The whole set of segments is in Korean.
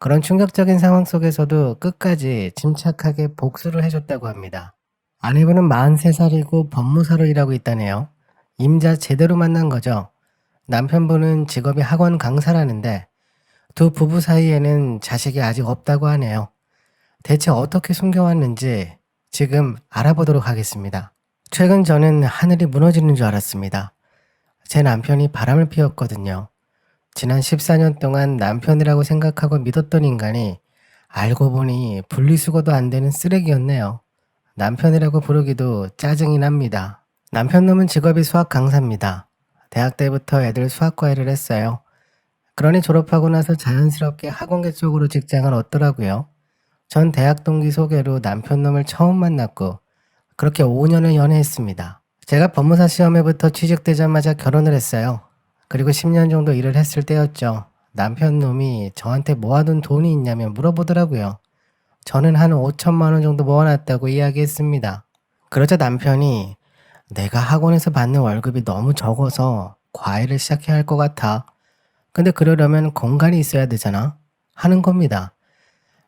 그런 충격적인 상황 속에서도 끝까지 침착하게 복수를 해줬다고 합니다. 아내분은 43살이고 법무사로 일하고 있다네요. 임자 제대로 만난 거죠. 남편분은 직업이 학원 강사라는데 두 부부 사이에는 자식이 아직 없다고 하네요. 대체 어떻게 숨겨왔는지 지금 알아보도록 하겠습니다. 최근 저는 하늘이 무너지는 줄 알았습니다. 제 남편이 바람을 피웠거든요. 지난 14년 동안 남편이라고 생각하고 믿었던 인간이 알고 보니 분리수거도 안 되는 쓰레기였네요. 남편이라고 부르기도 짜증이 납니다. 남편 놈은 직업이 수학 강사입니다. 대학 때부터 애들 수학 과외를 했어요. 그러니 졸업하고 나서 자연스럽게 학원계 쪽으로 직장을 얻더라고요. 전 대학 동기 소개로 남편 놈을 처음 만났고 그렇게 5년을 연애했습니다. 제가 법무사 시험에부터 취직되자마자 결혼을 했어요. 그리고 10년 정도 일을 했을 때였죠. 남편 놈이 저한테 모아둔 돈이 있냐며 물어보더라고요. 저는 한 5천만 원 정도 모아놨다고 이야기했습니다. 그러자 남편이 내가 학원에서 받는 월급이 너무 적어서 과외를 시작해야 할 것 같아. 근데 그러려면 공간이 있어야 되잖아. 하는 겁니다.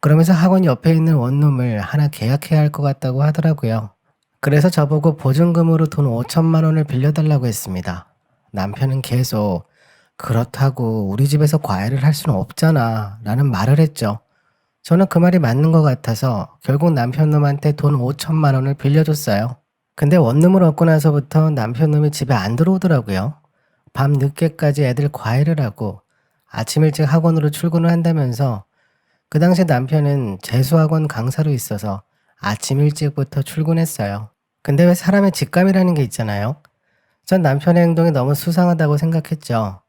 그러면서 학원 옆에 있는 원룸을 하나 계약해야 할 것 같다고 하더라고요. 그래서 저보고 보증금으로 돈 5천만 원을 빌려달라고 했습니다. 남편은 계속 그렇다고 우리 집에서 과외를 할 수는 없잖아 라는 말을 했죠. 저는 그 말이 맞는 것 같아서 결국 남편 놈한테 돈 5천만 원을 빌려줬어요. 근데 원룸을 얻고 나서부터 남편 놈이 집에 안 들어오더라고요. 밤 늦게까지 애들 과외를 하고 아침 일찍 학원으로 출근을 한다면서 그 당시 남편은 재수학원 강사로 있어서 아침 일찍부터 출근했어요. 근데 왜 사람의 직감이라는 게 있잖아요. 전 남편의 행동이 너무 수상하다고 생각했죠.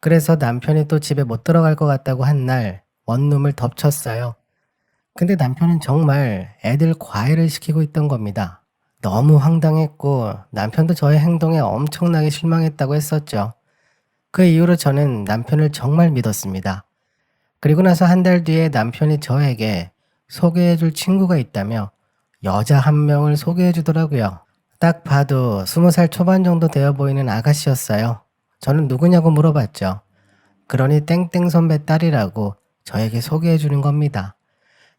그래서 남편이 또 집에 못 들어갈 것 같다고 한 날 원룸을 덮쳤어요. 근데 남편은 정말 애들 과외를 시키고 있던 겁니다. 너무 황당했고 남편도 저의 행동에 엄청나게 실망했다고 했었죠. 그 이후로 저는 남편을 정말 믿었습니다. 그리고 나서 한 달 뒤에 남편이 저에게 소개해줄 친구가 있다며 여자 한 명을 소개해 주더라고요. 딱 봐도 스무 살 초반 정도 되어 보이는 아가씨였어요. 저는 누구냐고 물어봤죠. 그러니 땡땡 선배 딸이라고 저에게 소개해 주는 겁니다.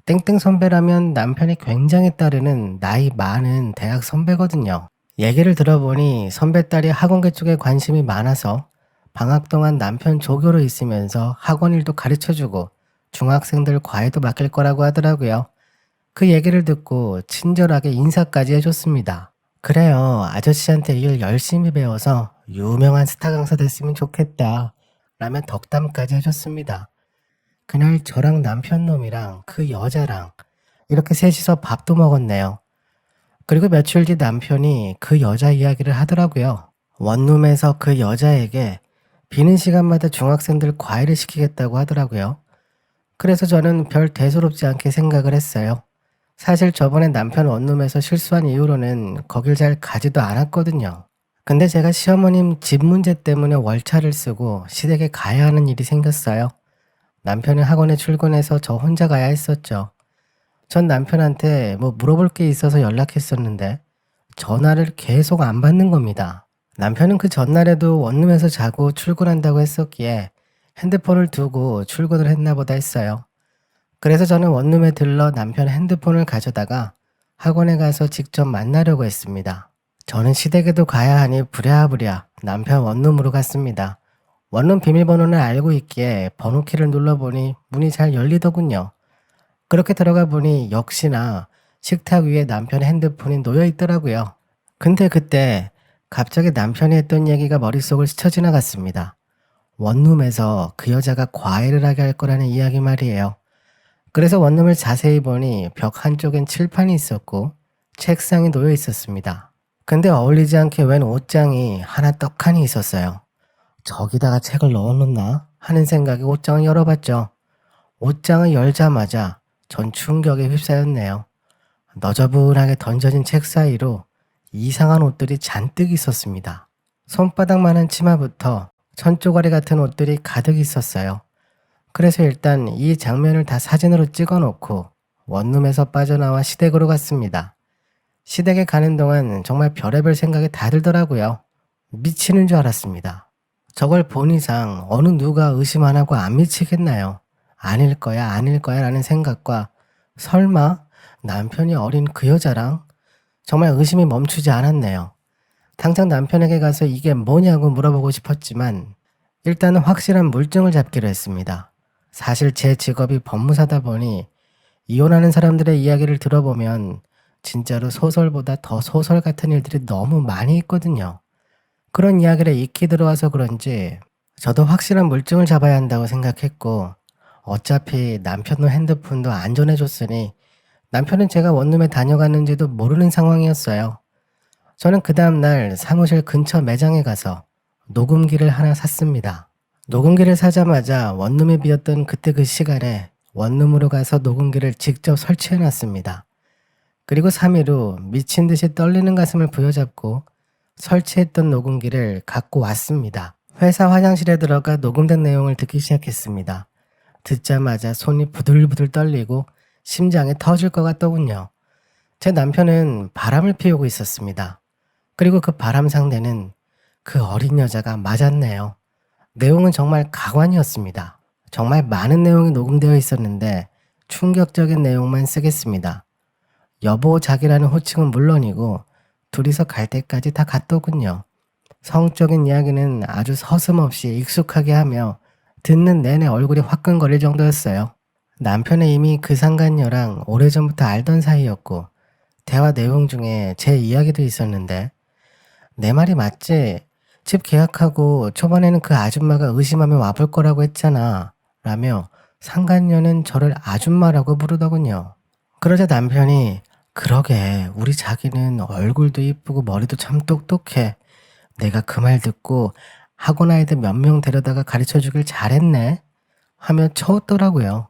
땡땡 선배라면 남편이 굉장히 따르는 나이 많은 대학 선배거든요. 얘기를 들어보니 선배 딸이 학원계 쪽에 관심이 많아서 방학 동안 남편 조교로 있으면서 학원 일도 가르쳐 주고 중학생들 과외도 맡길 거라고 하더라고요. 그 얘기를 듣고 친절하게 인사까지 해줬습니다. 그래요. 아저씨한테 일 열심히 배워서 유명한 스타 강사 됐으면 좋겠다. 라며 덕담까지 해줬습니다. 그날 저랑 남편 놈이랑 그 여자랑 이렇게 셋이서 밥도 먹었네요. 그리고 며칠 뒤 남편이 그 여자 이야기를 하더라고요. 원룸에서 그 여자에게 비는 시간마다 중학생들 과외를 시키겠다고 하더라고요. 그래서 저는 별 대수롭지 않게 생각을 했어요. 사실 저번에 남편 원룸에서 실수한 이후로는 거길 잘 가지도 않았거든요. 근데 제가 시어머님 집 문제 때문에 월차를 쓰고 시댁에 가야 하는 일이 생겼어요. 남편은 학원에 출근해서 저 혼자 가야 했었죠. 전 남편한테 뭐 물어볼 게 있어서 연락했었는데 전화를 계속 안 받는 겁니다. 남편은 그 전날에도 원룸에서 자고 출근한다고 했었기에 핸드폰을 두고 출근을 했나 보다 했어요. 그래서 저는 원룸에 들러 남편 핸드폰을 가져다가 학원에 가서 직접 만나려고 했습니다. 저는 시댁에도 가야 하니 부랴부랴 남편 원룸으로 갔습니다. 원룸 비밀번호는 알고 있기에 번호키를 눌러보니 문이 잘 열리더군요. 그렇게 들어가 보니 역시나 식탁 위에 남편의 핸드폰이 놓여 있더라고요. 근데 그때 갑자기 남편이 했던 얘기가 머릿속을 스쳐 지나갔습니다. 원룸에서 그 여자가 과외를 하게 할 거라는 이야기 말이에요. 그래서 원룸을 자세히 보니 벽 한쪽엔 칠판이 있었고 책상이 놓여 있었습니다. 근데 어울리지 않게 웬 옷장이 하나 떡하니 있었어요. 저기다가 책을 넣어놓나 하는 생각에 옷장을 열어봤죠. 옷장을 열자마자 전 충격에 휩싸였네요. 너저분하게 던져진 책 사이로 이상한 옷들이 잔뜩 있었습니다. 손바닥만한 치마부터 천조가리 같은 옷들이 가득 있었어요. 그래서 일단 이 장면을 다 사진으로 찍어 놓고 원룸에서 빠져나와 시댁으로 갔습니다. 시댁에 가는 동안 정말 별의별 생각이 다 들더라고요. 미치는 줄 알았습니다. 저걸 본 이상 어느 누가 의심 안 하고 안 미치겠나요? 아닐 거야, 아닐 거야 라는 생각과 설마 남편이 어린 그 여자랑 정말 의심이 멈추지 않았네요. 당장 남편에게 가서 이게 뭐냐고 물어보고 싶었지만 일단은 확실한 물증을 잡기로 했습니다. 사실 제 직업이 법무사다 보니 이혼하는 사람들의 이야기를 들어보면 진짜로 소설보다 더 소설 같은 일들이 너무 많이 있거든요. 그런 이야기를 익히 들어와서 그런지 저도 확실한 물증을 잡아야 한다고 생각했고 어차피 남편도 핸드폰도 안 전해줬으니 남편은 제가 원룸에 다녀갔는지도 모르는 상황이었어요. 저는 그 다음날 사무실 근처 매장에 가서 녹음기를 하나 샀습니다. 녹음기를 사자마자 원룸이 비었던 그때 그 시간에 원룸으로 가서 녹음기를 직접 설치해 놨습니다. 그리고 3일 후 미친 듯이 떨리는 가슴을 부여잡고 설치했던 녹음기를 갖고 왔습니다. 회사 화장실에 들어가 녹음된 내용을 듣기 시작했습니다. 듣자마자 손이 부들부들 떨리고 심장이 터질 것 같더군요. 제 남편은 바람을 피우고 있었습니다. 그리고 그 바람 상대는 그 어린 여자가 맞았네요. 내용은 정말 가관이었습니다. 정말 많은 내용이 녹음되어 있었는데 충격적인 내용만 쓰겠습니다. 여보 자기라는 호칭은 물론이고 둘이서 갈 때까지 다 갔더군요. 성적인 이야기는 아주 서슴없이 익숙하게 하며 듣는 내내 얼굴이 화끈거릴 정도였어요. 남편은 이미 그 상간녀랑 오래전부터 알던 사이였고 대화 내용 중에 제 이야기도 있었는데 내 말이 맞지? 집 계약하고 초반에는 그 아줌마가 의심하며 와볼 거라고 했잖아. 라며 상간녀는 저를 아줌마라고 부르더군요. 그러자 남편이 그러게 우리 자기는 얼굴도 이쁘고 머리도 참 똑똑해. 내가 그 말 듣고 학원 아이들 몇 명 데려다가 가르쳐 주길 잘했네. 하며 쳐웃더라고요.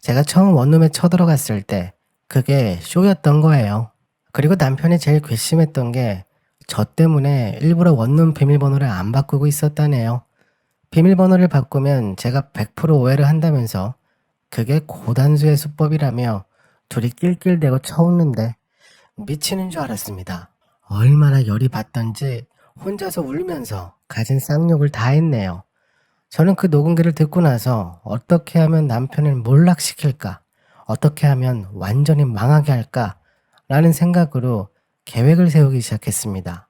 제가 처음 원룸에 쳐들어갔을 때 그게 쇼였던 거예요. 그리고 남편이 제일 괘씸했던 게 저 때문에 일부러 원룸 비밀번호를 안 바꾸고 있었다네요. 비밀번호를 바꾸면 제가 100% 오해를 한다면서 그게 고단수의 수법이라며 둘이 낄낄대고 쳐웃는데 미치는 줄 알았습니다. 얼마나 열이 받던지 혼자서 울면서 가진 쌍욕을 다 했네요. 저는 그 녹음기를 듣고 나서 어떻게 하면 남편을 몰락시킬까? 어떻게 하면 완전히 망하게 할까? 라는 생각으로 계획을 세우기 시작했습니다.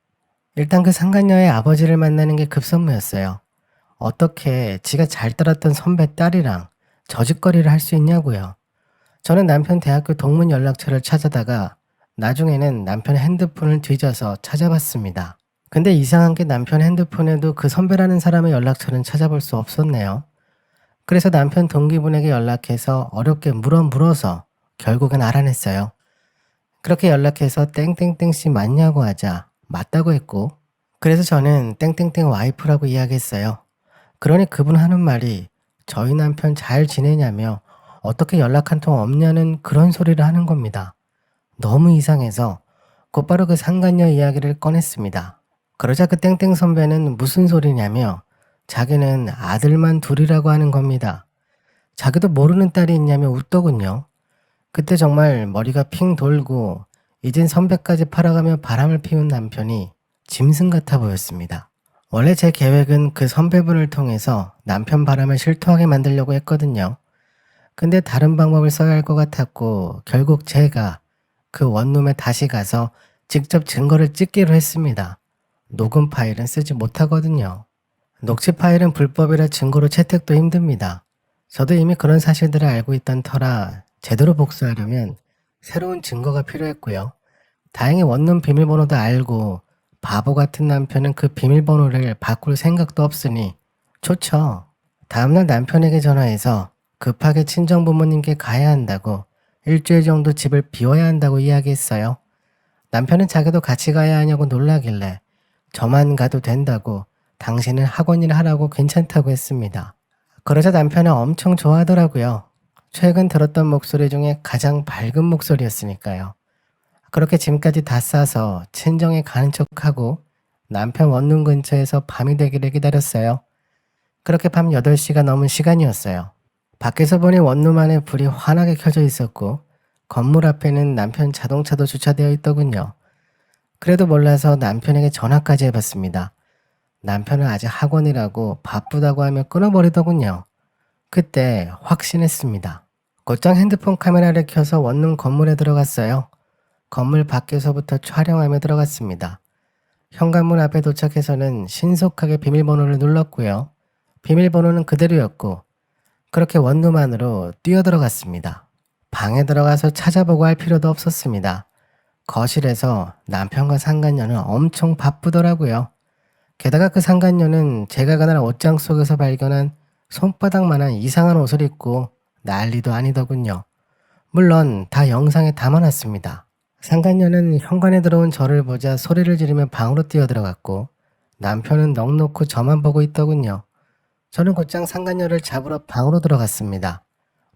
일단 그 상간녀의 아버지를 만나는 게 급선무였어요. 어떻게 지가 잘 따랐던 선배 딸이랑 저짓거리를 할 수 있냐고요. 저는 남편 대학교 동문 연락처를 찾아다가 나중에는 남편 핸드폰을 뒤져서 찾아봤습니다. 근데 이상한 게 남편 핸드폰에도 그 선배라는 사람의 연락처는 찾아볼 수 없었네요. 그래서 남편 동기분에게 연락해서 어렵게 물어 물어서 결국엔 알아냈어요. 그렇게 연락해서 땡땡땡 씨 맞냐고 하자 맞다고 했고 그래서 저는 땡땡땡 와이프라고 이야기했어요. 그러니 그분 하는 말이 저희 남편 잘 지내냐며 어떻게 연락 한 통 없냐는 그런 소리를 하는 겁니다. 너무 이상해서 곧바로 그 상간녀 이야기를 꺼냈습니다. 그러자 그 땡땡 선배는 무슨 소리냐며 자기는 아들만 둘이라고 하는 겁니다. 자기도 모르는 딸이 있냐며 웃더군요. 그때 정말 머리가 핑 돌고 이젠 선배까지 팔아가며 바람을 피운 남편이 짐승 같아 보였습니다. 원래 제 계획은 그 선배분을 통해서 남편 바람을 실토하게 만들려고 했거든요. 근데 다른 방법을 써야 할 것 같았고 결국 제가 그 원룸에 다시 가서 직접 증거를 찍기로 했습니다. 녹음 파일은 쓰지 못하거든요. 녹취 파일은 불법이라 증거로 채택도 힘듭니다. 저도 이미 그런 사실들을 알고 있던 터라 제대로 복수하려면 새로운 증거가 필요했고요. 다행히 원룸 비밀번호도 알고 바보 같은 남편은 그 비밀번호를 바꿀 생각도 없으니 좋죠. 다음날 남편에게 전화해서 급하게 친정 부모님께 가야 한다고 일주일 정도 집을 비워야 한다고 이야기했어요. 남편은 자기도 같이 가야 하냐고 놀라길래 저만 가도 된다고 당신은 학원 일 하라고 괜찮다고 했습니다. 그러자 남편은 엄청 좋아하더라고요. 최근 들었던 목소리 중에 가장 밝은 목소리였으니까요. 그렇게 짐까지 다 싸서 친정에 가는 척하고 남편 원룸 근처에서 밤이 되기를 기다렸어요. 그렇게 밤 8시가 넘은 시간이었어요. 밖에서 보니 원룸 안에 불이 환하게 켜져 있었고 건물 앞에는 남편 자동차도 주차되어 있더군요. 그래도 몰라서 남편에게 전화까지 해봤습니다. 남편은 아직 학원이라고 바쁘다고 하며 끊어버리더군요. 그때 확신했습니다. 곧장 핸드폰 카메라를 켜서 원룸 건물에 들어갔어요. 건물 밖에서부터 촬영하며 들어갔습니다. 현관문 앞에 도착해서는 신속하게 비밀번호를 눌렀고요. 비밀번호는 그대로였고 그렇게 원룸 안으로 뛰어들어갔습니다. 방에 들어가서 찾아보고 할 필요도 없었습니다. 거실에서 남편과 상간녀는 엄청 바쁘더라고요. 게다가 그 상간녀는 제가 그날 옷장 속에서 발견한 손바닥만한 이상한 옷을 입고 난리도 아니더군요. 물론 다 영상에 담아놨습니다. 상간녀는 현관에 들어온 저를 보자 소리를 지르며 방으로 뛰어들어갔고 남편은 넋놓고 저만 보고 있더군요. 저는 곧장 상간녀를 잡으러 방으로 들어갔습니다.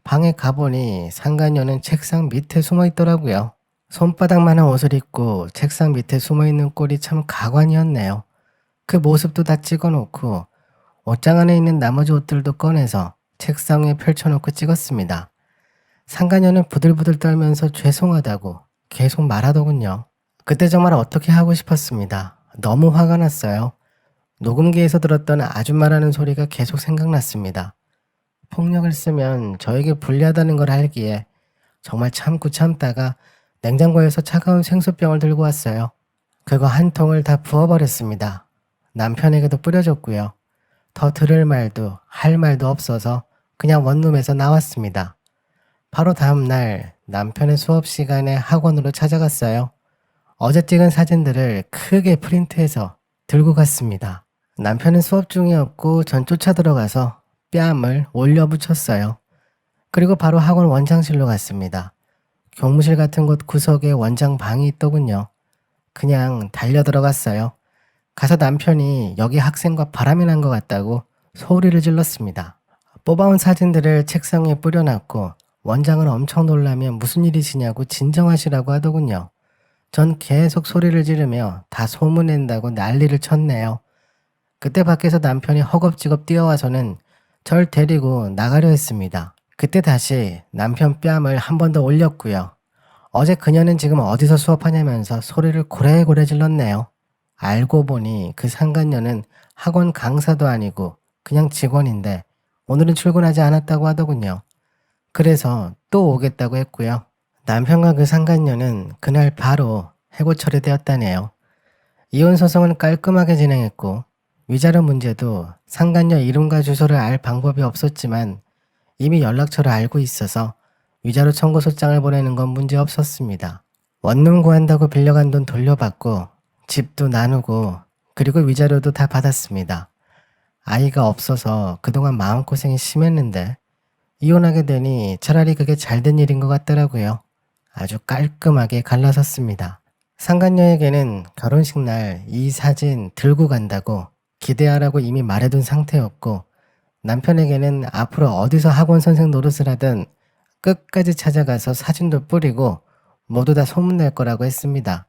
방에 가보니 상간녀는 책상 밑에 숨어 있더라고요. 손바닥만한 옷을 입고 책상 밑에 숨어 있는 꼴이 참 가관이었네요. 그 모습도 다 찍어놓고 옷장 안에 있는 나머지 옷들도 꺼내서 책상 위에 펼쳐놓고 찍었습니다. 상간녀는 부들부들 떨면서 죄송하다고 계속 말하더군요. 그때 정말 어떻게 하고 싶었습니다. 너무 화가 났어요. 녹음기에서 들었던 아줌마라는 소리가 계속 생각났습니다. 폭력을 쓰면 저에게 불리하다는 걸 알기에 정말 참고 참다가 냉장고에서 차가운 생수병을 들고 왔어요. 그거 한 통을 다 부어버렸습니다. 남편에게도 뿌려줬고요. 더 들을 말도 할 말도 없어서 그냥 원룸에서 나왔습니다. 바로 다음 날 남편의 수업 시간에 학원으로 찾아갔어요. 어제 찍은 사진들을 크게 프린트해서 들고 갔습니다. 남편은 수업 중이었고 전 쫓아 들어가서 뺨을 올려 붙였어요. 그리고 바로 학원 원장실로 갔습니다. 교무실 같은 곳 구석에 원장 방이 있더군요. 그냥 달려 들어갔어요. 가서 남편이 여기 학생과 바람이 난 것 같다고 소리를 질렀습니다. 뽑아온 사진들을 책상 위에 뿌려놨고 원장은 엄청 놀라며 무슨 일이시냐고 진정하시라고 하더군요. 전 계속 소리를 지르며 다 소문낸다고 난리를 쳤네요. 그때 밖에서 남편이 허겁지겁 뛰어와서는 절 데리고 나가려 했습니다. 그때 다시 남편 뺨을 한 번 더 올렸고요. 어제 그녀는 지금 어디서 수업하냐면서 소리를 고래고래 질렀네요. 알고 보니 그 상간녀는 학원 강사도 아니고 그냥 직원인데 오늘은 출근하지 않았다고 하더군요. 그래서 또 오겠다고 했고요. 남편과 그 상간녀는 그날 바로 해고 처리되었다네요. 이혼 소송은 깔끔하게 진행했고 위자료 문제도 상간녀 이름과 주소를 알 방법이 없었지만 이미 연락처를 알고 있어서 위자료 청구소장을 보내는 건 문제 없었습니다. 원룸 구한다고 빌려간 돈 돌려받고 집도 나누고 그리고 위자료도 다 받았습니다. 아이가 없어서 그동안 마음고생이 심했는데 이혼하게 되니 차라리 그게 잘된 일인 것 같더라고요. 아주 깔끔하게 갈라섰습니다. 상간녀에게는 결혼식 날 이 사진 들고 간다고 기대하라고 이미 말해둔 상태였고 남편에게는 앞으로 어디서 학원 선생 노릇을 하든 끝까지 찾아가서 사진도 뿌리고 모두 다 소문낼 거라고 했습니다.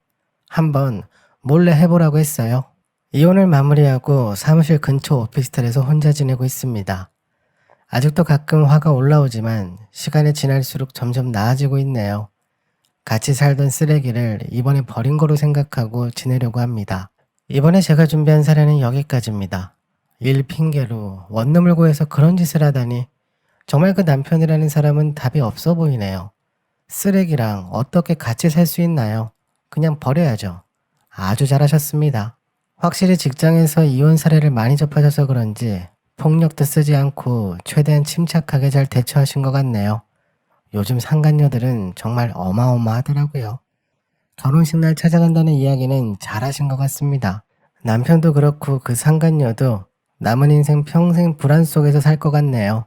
한번 몰래 해보라고 했어요. 이혼을 마무리하고 사무실 근처 오피스텔에서 혼자 지내고 있습니다. 아직도 가끔 화가 올라오지만 시간이 지날수록 점점 나아지고 있네요. 같이 살던 쓰레기를 이번에 버린 거로 생각하고 지내려고 합니다. 이번에 제가 준비한 사례는 여기까지입니다. 일 핑계로 원룸을 구해서 그런 짓을 하다니 정말 그 남편이라는 사람은 답이 없어 보이네요. 쓰레기랑 어떻게 같이 살 수 있나요? 그냥 버려야죠. 아주 잘하셨습니다. 확실히 직장에서 이혼 사례를 많이 접하셔서 그런지 폭력도 쓰지 않고 최대한 침착하게 잘 대처하신 것 같네요. 요즘 상간녀들은 정말 어마어마하더라고요. 결혼식 날 찾아간다는 이야기는 잘하신 것 같습니다. 남편도 그렇고 그 상간녀도 남은 인생 평생 불안 속에서 살 것 같네요.